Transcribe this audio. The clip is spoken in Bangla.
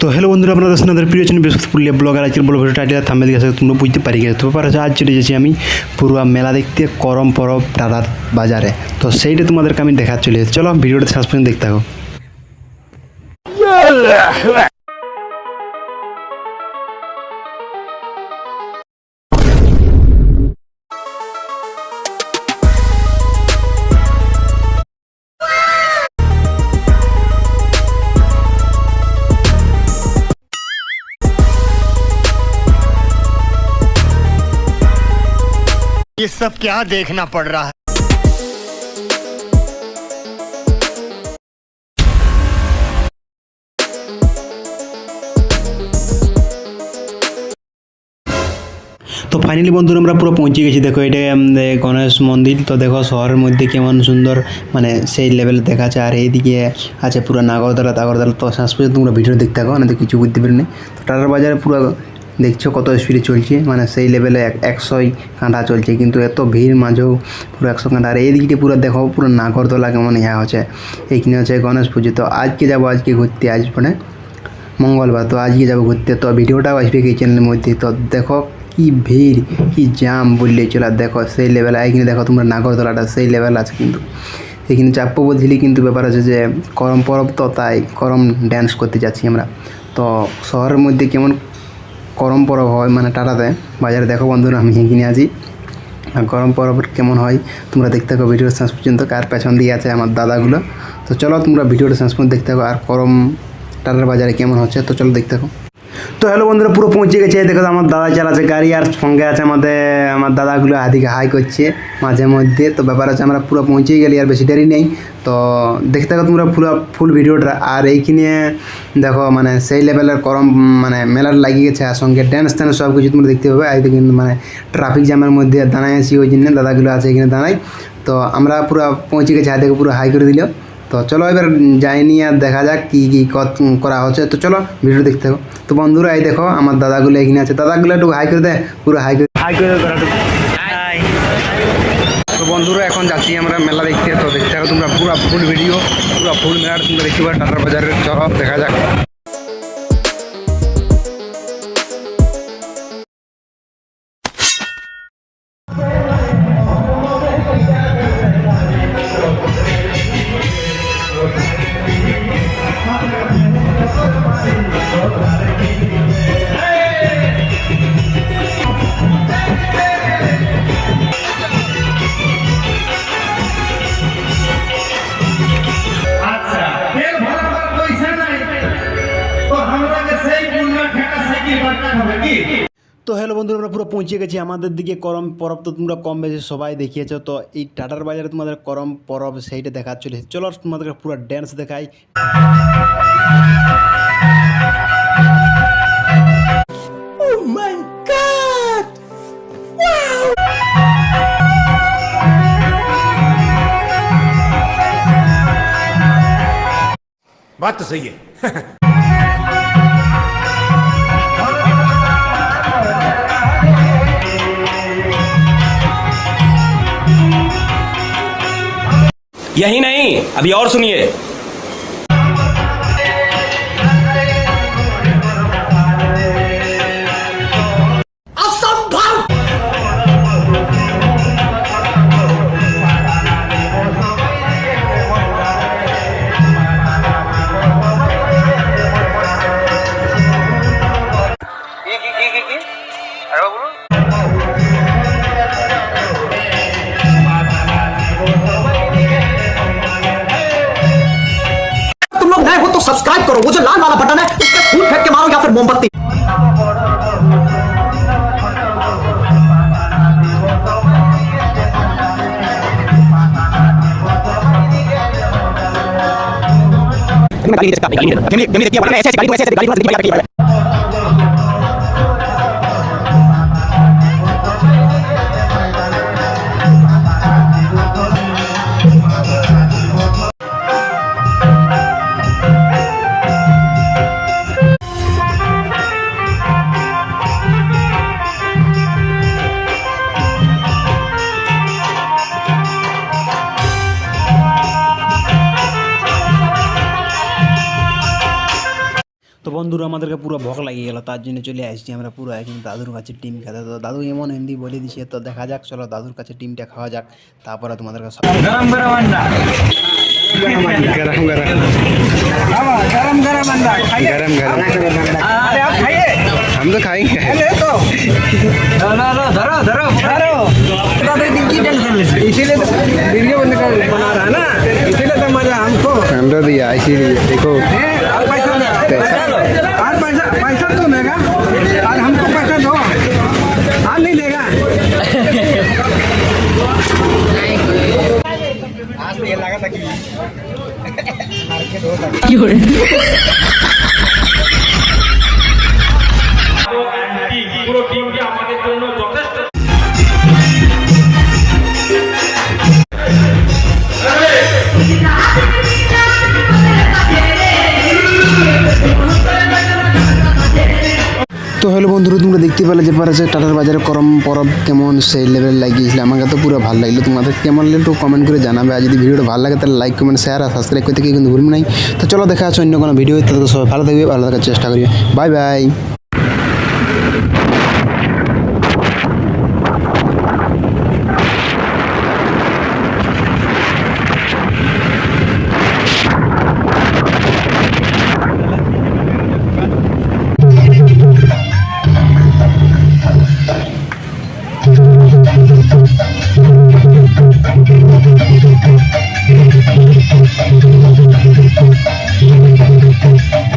তো হ্যালো বন্ধুরা আপনাদের আপনাদের প্রিয় চ্যানেল পুরুলিয়া ব্লগার আজকের বলো ভিডিও টাইটেল থামে দিকে তোমরা বুঝতে পারি গেছে তো পারে আজ চলে যাচ্ছি আমি পুরুয়া মেলা দেখতে করম পরব টাটার বাজারে। তো সেইটা তোমাদেরকে আমি দেখার চলে চলো ভিডিওটা শেষ পর্যন্ত দেখতে থাকো। सब क्या देखना पड़ रहा है তো ফাইনালি বন্ধুরা আমরা পুরো পৌঁছে গেছি দেখো এটা উম, এ, গণেশ মন্দির তো দেখো শহরের মধ্যে কেমন সুন্দর মানে সেই লেভেল দেখাচ্ছে আর এইদিকে আছে পুরো নাগরদোলা তাগরদোলা তো শেষ পর্যন্ত তোমরা ভিডিও দেখতে থাকো না তো কিছু বুঝতে পারিনি তো টাটার বাজারে পুরো দেখছ কত স্পিডে চলছে? মানে সেই লেভেলে একশোই কাঁটা চলছে। কিন্তু এত ভিড় মাঝেও পুরো একশো কাঁটা। আর এইদিকে পুরো দেখো, পুরো নাগরদোলা কেমন ইয়া হচ্ছে। এইখানে হচ্ছে গণেশ পুজো। তো আজকে যাব, আজকে ঘুরতে আজ মানে মঙ্গলবার। তো আজকে যাব ঘুরতে। তো ভিডিওটাও আসবে এই চ্যানেলের মধ্যে? তো দেখো কি ভিড়, কি জাম বললে চলে। দেখো সেই লেভেল এখানে দেখো তোমরা নাগরদোলাটা, সেই লেভেল আছে কিন্তু। এখানে চাপ্প বলছিলি কিন্তু ব্যাপার আছে যে, করম পরব তো তাই করম ড্যান্স করতে যাচ্ছি আমরা। তো শহরের মধ্যে কেমন করম পরব হয় মানে টাটাতে বাজারে দেখো বন্ধুরা, আমি কিনে আছি আর গরম পরব কেমন হয়, তোমরা দেখতে থাকো ভিডিওর শেষ পর্যন্ত, কার পেছন দিয়ে আছে আমার দাদাগুলো। তো চলো তোমরা ভিডিওটা শেষ পর্যন্ত দেখতে থাকো, আর করম টাটার বাজারে কেমন হচ্ছে, তো চলো দেখতে থাকো। তো হ্যালো বন্ধুরা, পুরো পৌঁছে গেছে। দেখো আমার দাদা চালাচ্ছে গাড়ি আর সঙ্গে আছে আমাদের, আমার দাদাগুলো হাদিকে হাই করছে মাঝে মধ্যে। তো ব্যাপার আছে আমরা পুরো পৌঁছেই গেলি, আর বেশি দেরি নেই। তো দেখতে থাকো তোমরা পুরো ফুল ভিডিওটা। আর এইখানে দেখো মানে সেই লেভেলের করম মানে মেলার লাগিয়ে গেছে। আর সঙ্গে ড্যান্স ট্যান্স সব কিছু তোমরা দেখতে পাবে। আর কিন্তু মানে ট্রাফিক জ্যামের মধ্যে দাঁড়ায় আছি, ওই জন্য দাদাগুলো আছে এখানে দাঁড়াই তো আমরা পুরো পৌঁছে গেছি হাতে পুরো হাই করে দিল। তো চলো এবার যাইনি আর দেখা যাক কী কী কত- করা হচ্ছে। তো চলো ভিডিও দেখতে থাকো। তো বন্ধুরা এই দেখো আমার দাদাগুলো এখানে আছে। দাদাগুলো একটু হাই করে দেয় পুরো হাই করে হাই করে তো বন্ধুরা এখন যাচ্ছি আমরা মেলা দেখতে। তো দেখতে থাকো তোমরা পুরো ফুল ভিডিও পুরো ফুল মেলা তোমরা দেখতে পাবে টাটার বাজারের চলো দেখা যাক। তো হ্যালো বন্ধুরা, আমরা পুরো পৌঁছে গেছি আমাদের দিকে। করম পরব তো তোমরা কম বেশি সবাই দেখিয়েছো। তো এই টাটার বাজারে তোমাদের করম পরব সেইটা দেখা চলে তোমাদেরকে পুরো ড্যান্স দেখাই। बात तो सही है। यही नहीं अभी और सुनिए। करो वो जो लाल वाला बटन है उस पर फूल फेंक के मारो या फिर मोमबत्ती। गाड़ी देखिए गाड़ी ऐसे ऐसे गाड़ी ऐसे ऐसे गाड़ी ऐसे गाड़ी रखी है বন্ধুরা আমাদেরকে পুরো ভোগ লাগিয়ে গেল তার জন্য চলে আসছি আমরা পুরো একদিন দাদুর কাছে টিম খেতে তো দাদু এমন হিন্দি বলে দিছে তো দেখা যাক চলো দাদুর কাছে টিমটা খাওয়া যাক তারপরে তোমাদের কাছে गरम गरम अंडा গরম গরম गरम गरम अंडा खाइए गरम गरम अरे आप खाइए हम तो खाएंगे ले तो लो लो लो धरो धरो धरो दादा दिन की टेंशन ले इसीलिए तो वीडियो बंद कर बना रहा है ना इसीलिए तो मजा हमको আমরা दिया इसीलिए देखो তো দেখতে পেলে যে পারে যে টাটার বাজারে করম পরব কেমন সেই লেভেল লাগিয়েছিল আমাকে তো পুরো ভালো লাগল। তোমাদের কেমন লাগল কমেন্ট করে জানাবে, আর যদি ভিডিওটা ভালো লাগে তাহলে লাইক কমেন্ট শেয়ার আর সাবস্ক্রাইব করতে কিন্তু ভুলবে নাই তো চলো দেখা আছে অন্য কোনো ভিডিও তাদেরকে সবাই ভালো থাকবে, ভালো থাকার চেষ্টা করবে বাই বাই